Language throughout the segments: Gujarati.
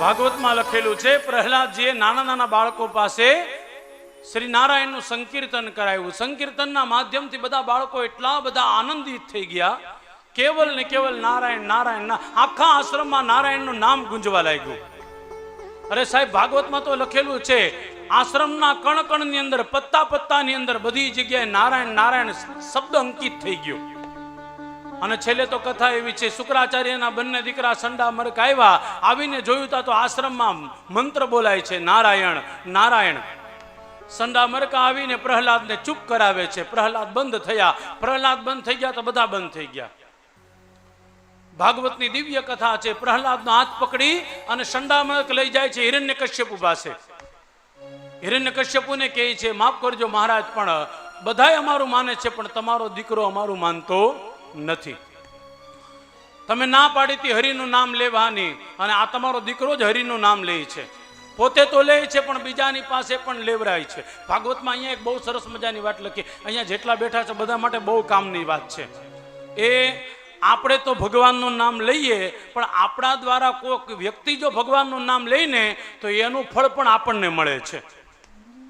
ભાગવતમાં લખેલું છે, પ્રહલાદજીએ નાના નાના બાળકો પાસે શ્રી નારાયણનું સંકીર્તન કરાયું સંકીર્તનના માધ્યમથી બધા બાળકો એટલા બધા આનંદિત થઈ ગયા. કેવલ ને કેવલ નારાયણ નારાયણ આખા આશ્રમમાં નારાયણનું નામ ગુંજવા લાગ્યું. અરે સાહેબ, ભાગવતમાં તો લખેલું છે, આશ્રમના કણ કણની અંદર પત્તા પત્તાની અંદર બધી જગ્યાએ નારાયણ નારાયણ શબ્દ અંકિત થઈ ગયો. અને છેલ્લે તો કથા એવી છે, શુક્રાચાર્યના બંને દીકરા સંડા મરક આવ્યા. આવીને જોયું તા તો આશ્રમમાં મંત્ર બોલાય છે, નારાયણ નારાયણ. સંડા મરકા આવીને પ્રહલાદને ચૂપ કરાવે છે. પ્રહલાદ બંધ થયા. પ્રહલાદ બંધ થઈ ગયા તો બધા બંધ થઈ ગયા. ભાગવતની દિવ્ય કથા છે, પ્રહલાદનો હાથ પકડી અને સંડામરક લઈ જાય છે હિરણ્ય કશ્યપુ પાસે હિરણ્ય કશ્યપુને કહે છે, માફ કરજો મહારાજ, પણ બધાય અમારું માને છે, પણ તમારો દીકરો અમારું માનતો નથી. તમે ના પાડી હતી હરિનું નામ લેવાની અને આ તમારો દીકરો જ હરિનું નામ લે છે. પોતે તો લે છે પણ બીજાની પાસે પણ લેવરાય છે. ભાગવતમાં અહીંયા એક બહુ સરસ મજાની વાત લખી. અહીંયા જેટલા બેઠા છે બધા માટે બહુ કામની વાત છે. એ આપણે તો ભગવાનનું નામ લઈએ, પણ આપણા દ્વારા કોઈક વ્યક્તિ જો ભગવાનનું નામ લઈને, તો એનું ફળ પણ આપણને મળે છે.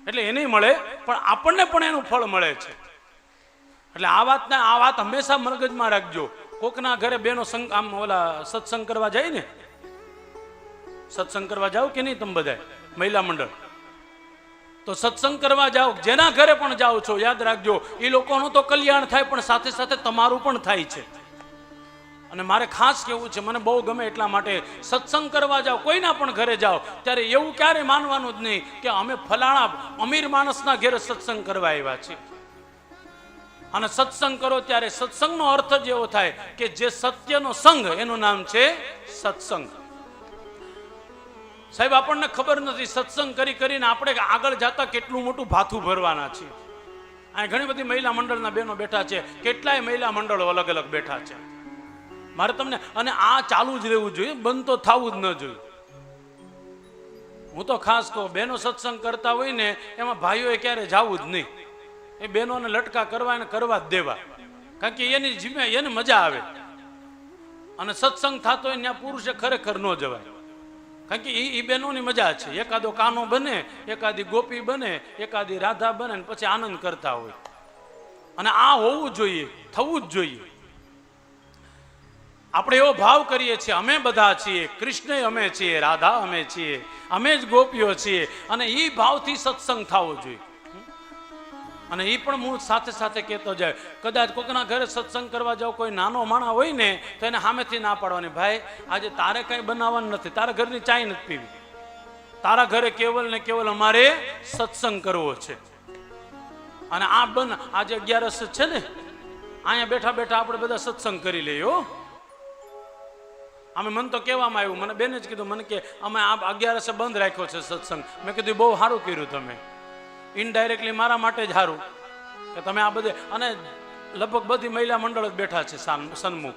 એટલે એને મળે, પણ આપણને પણ એનું ફળ મળે છે. એટલે આ વાતને આ વાત હંમેશા મગજમાં રાખજો. કોકના ઘરે બેનો સંગ આમ ઓલા સત્સંગ કરવા જાય ને? સત્સંગ કરવા જાઓ કે નહીં તમે બધા મહિલા મંડળ. તો સત્સંગ કરવા જાઓ, જેના ઘરે પણ જાઓ છો, યાદ રાખજો એ લોકોનું તો કલ્યાણ થાય, પણ સાથે સાથે તમારું પણ થાય છે. અને મારે ખાસ કેવું છે, મને બહુ ગમે એટલા માટે સત્સંગ કરવા જાઓ, કોઈના પણ ઘરે જાઓ, ત્યારે એવું ક્યારે માનવાનું જ નહીં કે અમે ફલાણા અમીર માણસના ઘરે સત્સંગ કરવા આવ્યા છીએ. અને સત્સંગ કરો ત્યારે સત્સંગનો અર્થ જ એવો થાય કે જે સત્યનો સંઘ એનું નામ છે સત્સંગ. સાહેબ, આપણને ખબર નથી, સત્સંગ કરી કરીને આપણે આગળ જતા કેટલું મોટું ભાથું ભરવાના છીએ. અહીં ઘણી બધી મહિલા મંડળના બહેનો બેઠા છે, કેટલાય મહિલા મંડળો અલગ અલગ બેઠા છે. મારે તમને, અને આ ચાલુ જ રહેવું જોઈએ, બંધ તો થવું જ ન જોઈએ. હું તો ખાસ કહું, બહેનો સત્સંગ કરતા હોય ને, એમાં ભાઈઓએ ક્યારે જવું જ નહીં. એ બહેનોને લટકા કરવા એને કરવા જ દેવા. કારણ કે એની જીમે એને મજા આવે. અને સત્સંગ થતો હોય ત્યાં પુરુષે ખરેખર ન જવાય. કારણ કે એ બહેનોની મજા છે. એકાદો કાનો બને, એકાદી ગોપી બને, એકાદી રાધા બને પછી આનંદ કરતા હોય. અને આ હોવું જોઈએ, થવું જ જોઈએ. આપણે એવો ભાવ કરીએ છીએ, અમે બધા છીએ કૃષ્ણ અમે છીએ, રાધા અમે છીએ, અમે જ ગોપીઓ છીએ. અને એ ભાવથી સત્સંગ થવો જોઈએ. અને એ પણ હું સાથે સાથે કહેતો જાય, કદાચ કોકના ઘરે સત્સંગ કરવા જાવ, કોઈ નાનો માણા હોય ને, તો એને સામેથી ના પાડવાની. ભાઈ, આજે તારે કંઈ બનાવવાનું નથી, તારા ઘરની ચાય નથી પીવી. તારા ઘરે કેવલ ને કેવલ અમારે સત્સંગ કરવો છે. અને આ બન આજે અગિયારસ છે ને, અહીંયા બેઠા બેઠા આપણે બધા સત્સંગ કરી લઈએ હો. અમે મને તો કહેવામાં આવ્યું, મને બેને જ કીધું, મને કે, અમે આ અગિયારસે બંધ રાખ્યો છે સત્સંગ. મેં કીધું બહુ સારું કર્યું તમે. ઇનડાયરેક્ટલી મારા માટે જ સારું કે તમે આ બધે અને લગભગ બધી મહિલા મંડળ જ બેઠા છે સન્મુખ.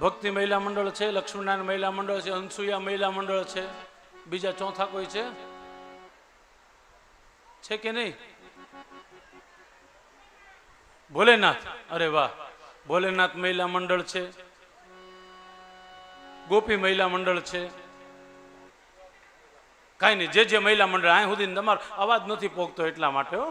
ભક્તિ મહિલા મંડળ છે, લક્ષ્મીનારાયણ મહિલા મંડળ છે, અનસુયા મહિલા મંડળ છે, બીજા ચોથા કોઈ છે? છે કે નહીં? ભોલેનાથ. અરે વાહ. ભોલેનાથ મહિલા મંડળ છે. ગોપી મહિલા મંડળ છે. કાંઈ નહીં, જે જે મહિલા મંડળ અહીં સુધી તમારો અવાજ નથી પોગતો એટલા માટે હો.